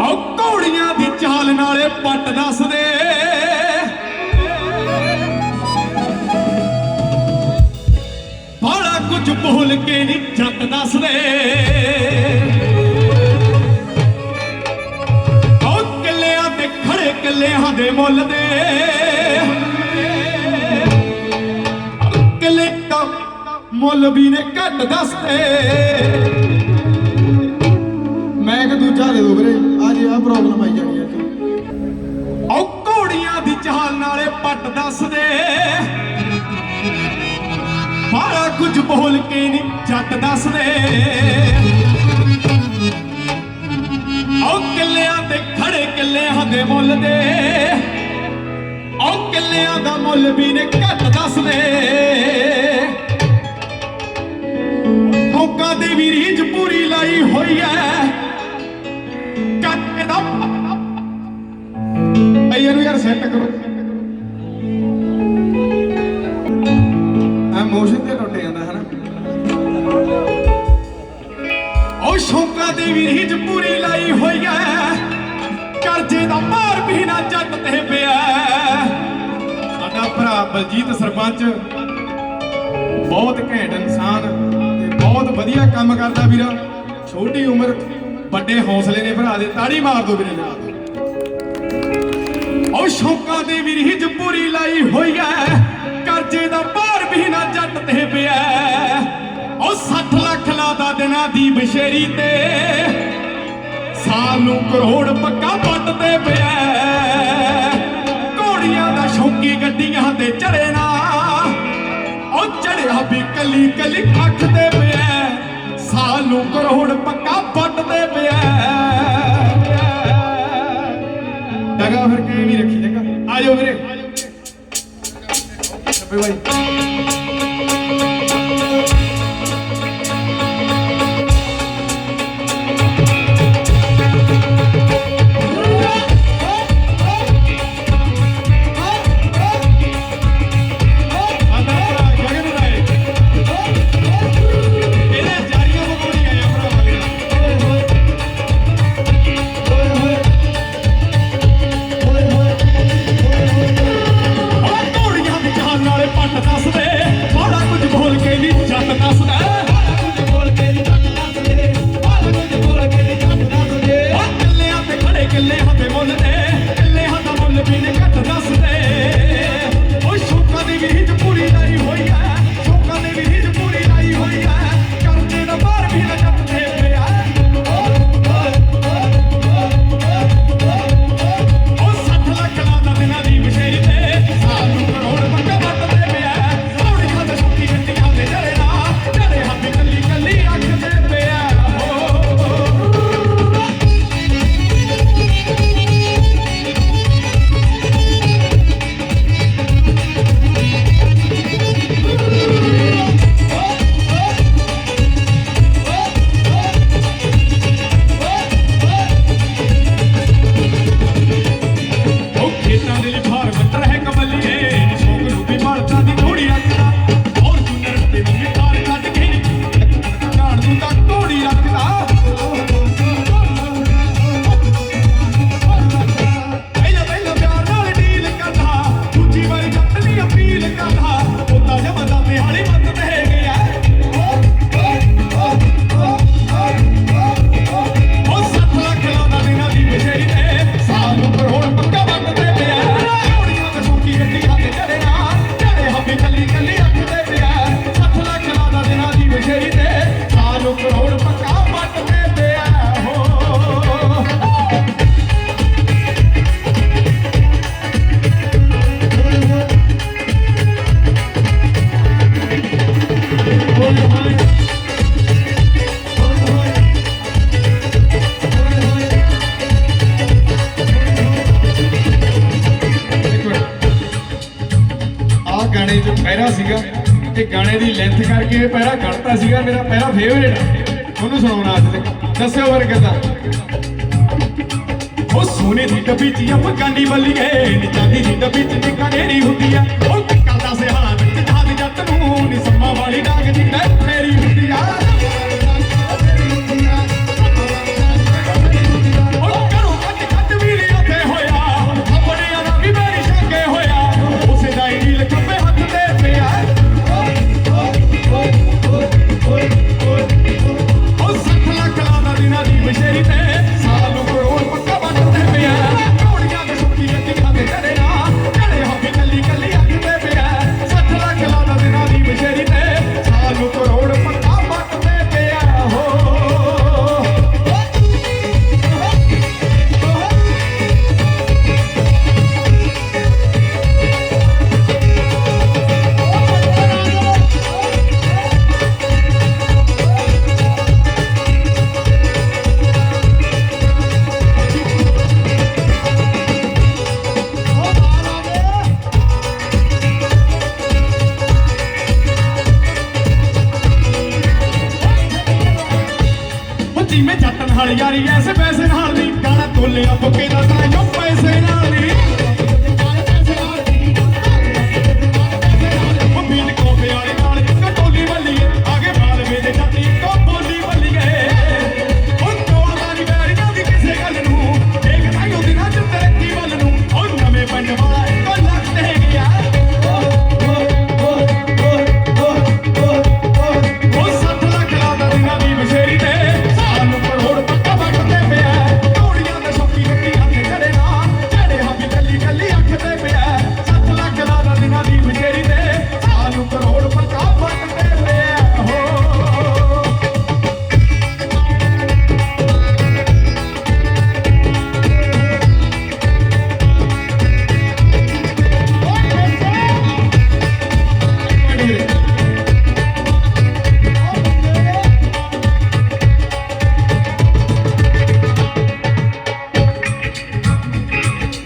ਔ ਘੋੜੀਆਂ ਦੀ ਚਾਲ ਨਾਲੇ ਪੱਟ ਦੱਸਦੇ। ਬੜਾ ਕੁਝ ਬੋਲ ਕੇ ਨਹੀਂ ਜੱਟ ਦੱਸਦੇ। ਔ ਕਿੱਲਿਆਂ ਤੇ ਖੜੇ ਕਿੱਲਿਆਂ ਦੇ ਮੁੱਲ ਦੇ। ਮੁੱਲ ਵੀ ਨੇ ਘੱਟ ਦੱਸਦੇ। ਮੈਂ ਕਿ ਦੂਜਾ ਦੇ ਦੋ ਵੀਰੇ ਅੱਜ ਆ ਪ੍ਰੋਬਲਮ ਆਈ ਜਾਣੀ ਹੈ ਔ ਘੋੜੀਆਂ ਦੀ ਚਾਲ ਨਾਲੇ ਪੱਟ ਦੱਸਦੇ। ਬਾਲਾ ਕੁਝ ਬੋਲ ਕੇ ਨਹੀਂ ਜੱਟ ਦੱਸਦੇ। ਔ ਕਿੱਲਿਆਂ ਤੇ ਖੜੇ ਕਿੱਲਿਆਂ ਦੇ ਮੁੱਲ ਦੇ। ਔ ਕਿੱਲਿਆਂ ਦਾ ਮੁੱਲ ਵੀ ਨੇ ਘੱਟ ਦੱਸਦੇ। ਦੇ ਵੀ ਰੀਝ ਪੂਰੀ ਲਾਈ ਹੋਈ ਐ। ਕੱਟ ਦਾ ਭਈ ਇਹਨੂੰ ਯਾਰ ਸੈੱਟ ਕਰੋ। ਆ ਮੋਸ਼ਨ ਤੇ ਟੁੱਟ ਜਾਂਦਾ ਹੈ ਨਾ ਉਹ ਸ਼ੌਕਾਂ ਦੀ ਵੀ ਰੀਝ ਪੂਰੀ ਲਾਈ ਹੋਈ ਐ। ਕਰਜ਼ੇ ਦਾ ਭਾਰ ਵੀ ਨਾ ਜੱਟ ਤੇ ਪਿਆ। ਸਾਡਾ ਭਰਾ ਬਲਜੀਤ ਸਰਪੰਚ, ਬਹੁਤ ਘੈਂਟ ਇਨਸਾਨ। ਵਧੀਆ ਕੰਮ ਕਰਦਾ ਵੀਰਾ। ਛੋਟੀ ਉਮਰ, ਵੱਡੇ ਹੌਸਲੇ ਨੇ ਭਰਾ ਦੇ, ਤਾੜੀ ਮਾਰ ਦੋ ਵੀਰੇ। ਨਾਲ ਉਹ ਸ਼ੌਕਾਂ ਦੀ ਵੀ ਰੀਝ ਪੂਰੀ ਲਾਈ ਹੋਈ ਐ। ਕਰਜ਼ੇ ਦਾ ਭਾਰ ਵੀ ਨਾ ਜੱਟ ਤੇ ਪਿਆ। ਉਹ 60 ਲੱਖ ਲਾਦਾ ਦਿਨਾਂ ਦੀ ਬਸ਼ੇਰੀ ਤੇ। ਸਾਲ ਨੂੰ ਕਰੋੜ ਪੱਕਾ ਪੱਟ ਤੇ ਪਿਆ। ਘੋੜੀਆਂ ਦਾ ਸ਼ੌਕੀ ਗੱਡੀਆਂ ਤੇ ਚੜੇ ਨਾ। ਉਹ ਕਲੀ ਕਲੀ ਕੱਲੀ ਪਿਆ ਸਾਲੂ ਕਰੋੜ ਪੱਕਾ ਪੱਟ ਪਿਆ ਡਗਾ ਫਿਰ ਕਿਵੇਂ ਵੀ ਰੱਖੀ ਜਗਾ ਆ ਵੀਰੇ ਸੱਬੇ ਬਾਈ 7th ਕਰਕੇ ਇਹ ਪਹਿਰਾ ਕੱਢਤਾ ਸੀਗਾ, ਮੇਰਾ ਪਹਿਰਾ ਫੇਵਰੇਟ ਉਹਨੂੰ ਸੁਣਾਉਣਾ ਅੱਜ ਤੱਕ ਦੱਸਿਓ ਫਿਰ ਕਿਦਾਂ? ਉਹ ਸੋਨੇ ਦੀ ਡੱਬੀ ਚ ਅਫਗਾਨੀ ਬੱਲੀਏ ਚਾਂਦੀ ਦੀ ਡੱਬੀ ਚ ਨਿਕਾਨੇਰੀ ਹੁੰਦੀ ਆ।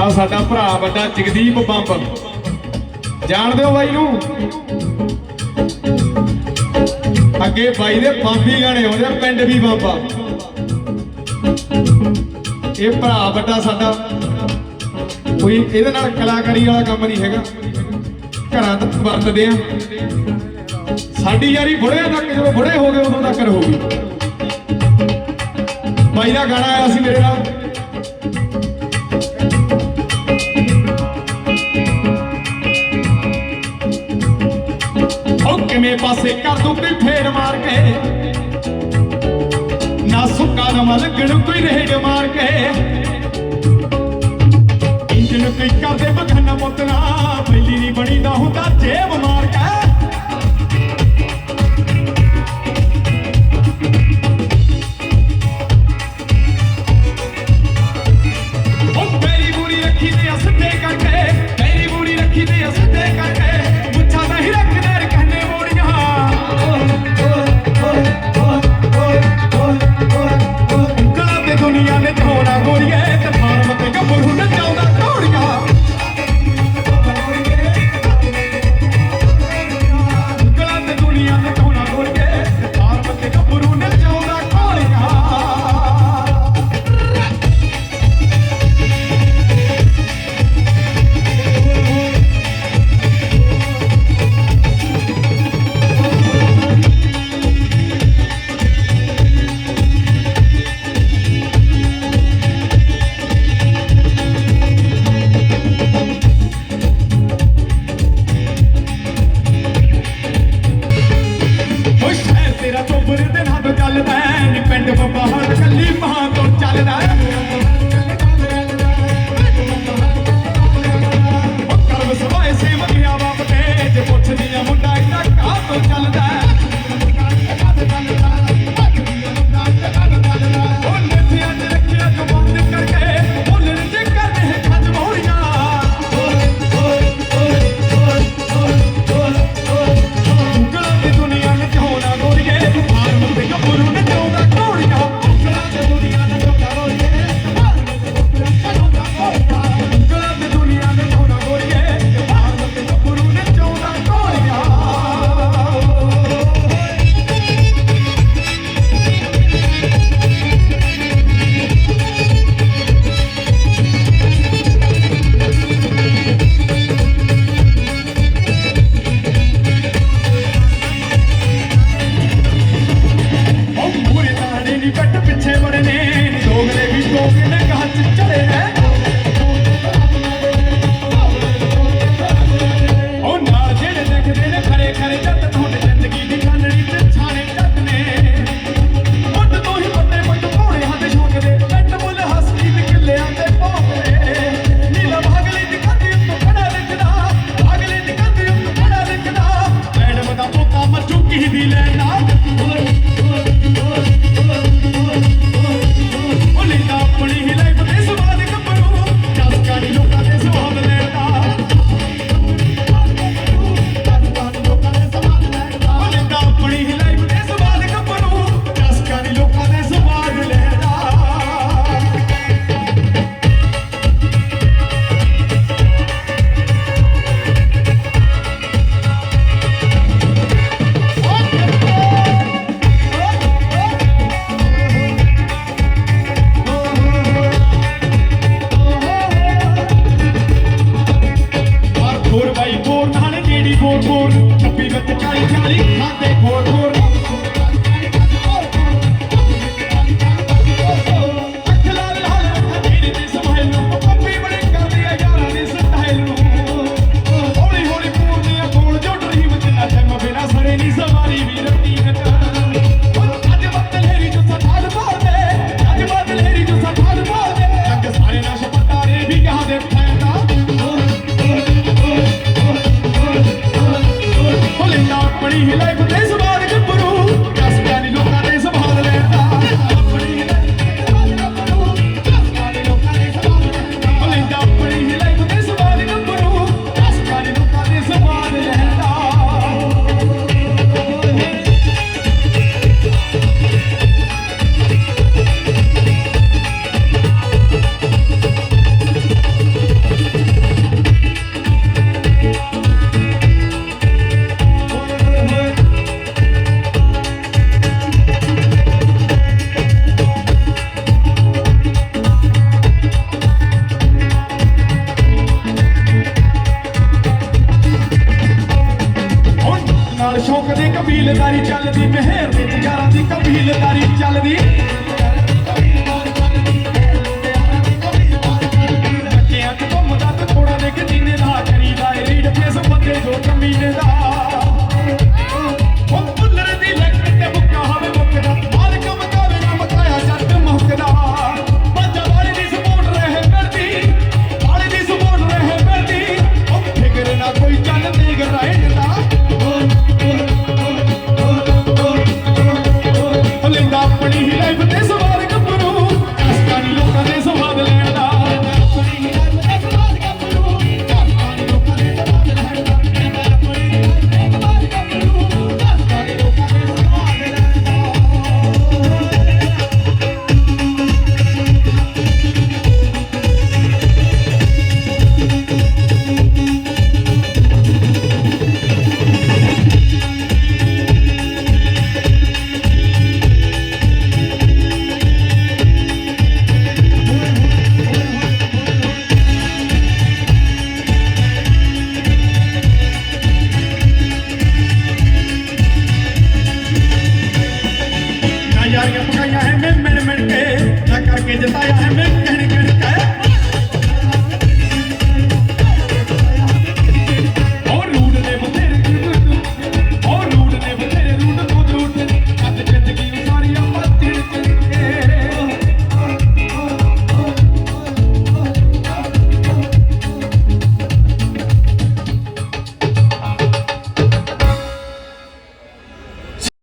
ਆ ਸਾਡਾ ਭਰਾ ਵੱਡਾ ਜਗਦੀਪ ਬੰਬ। ਜਾਣਦੇ ਹੋ ਬਾਈ ਨੂੰ। ਅੱਗੇ ਬਾਈ ਦੇ ਬੰਬੀ ਗਾਣੇ ਹੁੰਦੇ ਪਿੰਡ ਵੀ ਬਾਬਾ। ਇਹ ਭਰਾ ਵੱਡਾ ਸਾਡਾ। ਕੋਈ ਇਹਦੇ ਨਾਲ ਕਲਾਕਾਰੀ ਵਾਲਾ ਕੰਮ ਨਹੀਂ ਹੈਗਾ। ਘਰਾਂ ਤੱਕ ਵਰਤਦੇ ਆ। ਸਾਡੀ ਯਾਰੀ ਬੁੜੇ ਤੱਕ, ਜਦੋਂ ਬੁੜੇ ਹੋ ਗਏ, ਉਦੋਂ ਤੱਕ ਰਹੂਗੀ। ਬਾਈ ਦਾ ਗਾਣਾ ਆਇਆ ਸੀ ਮੇਰੇ ਨਾਲ। ਨੀਵੇਂ ਪਾਸੇ ਕਰ ਦੂੰਗੀ ਫੇਰ ਮਾਰ ਕੇ? ਨਾ ਸੁੱਕਾ ਨਾ ਲੱਗਣ ਕੋਈ ਰੇੜ ਮਾਰ ਕੇ। ਇੰਜਨ ਕੋਈ ਕਰਦੇ ਬਖਨਾ ਮੁੱਤਨਾ, ਪਹਿਲੀ ਨਹੀਂ ਬਣੀਦਾ ਹੁੰਦਾ ਜੇਬ ਮਾਰ ਕੇ। ਨਾਲ ਸ਼ੌਕ ਦੀ ਕਬੀਲਦਾਰੀ ਚੱਲਦੀ, ਮਹਿਰ ਦੇ ਜਗਾਰਾਂ ਦੀ ਕਬੀਲਦਾਰੀ ਚੱਲਦੀ। ਬੱਚਿਆਂ ਤੋਂ ਮੁੱਦਾ ਥੋੜਾ ਦੇ ਕਦੀਨੇ ਦਾ ਕਰੀਦਾ ਰੀਡ ਫੇਸ ਬੰਦੇ ਜੋ ਕਮੀਨੇ ਦਾ 给大家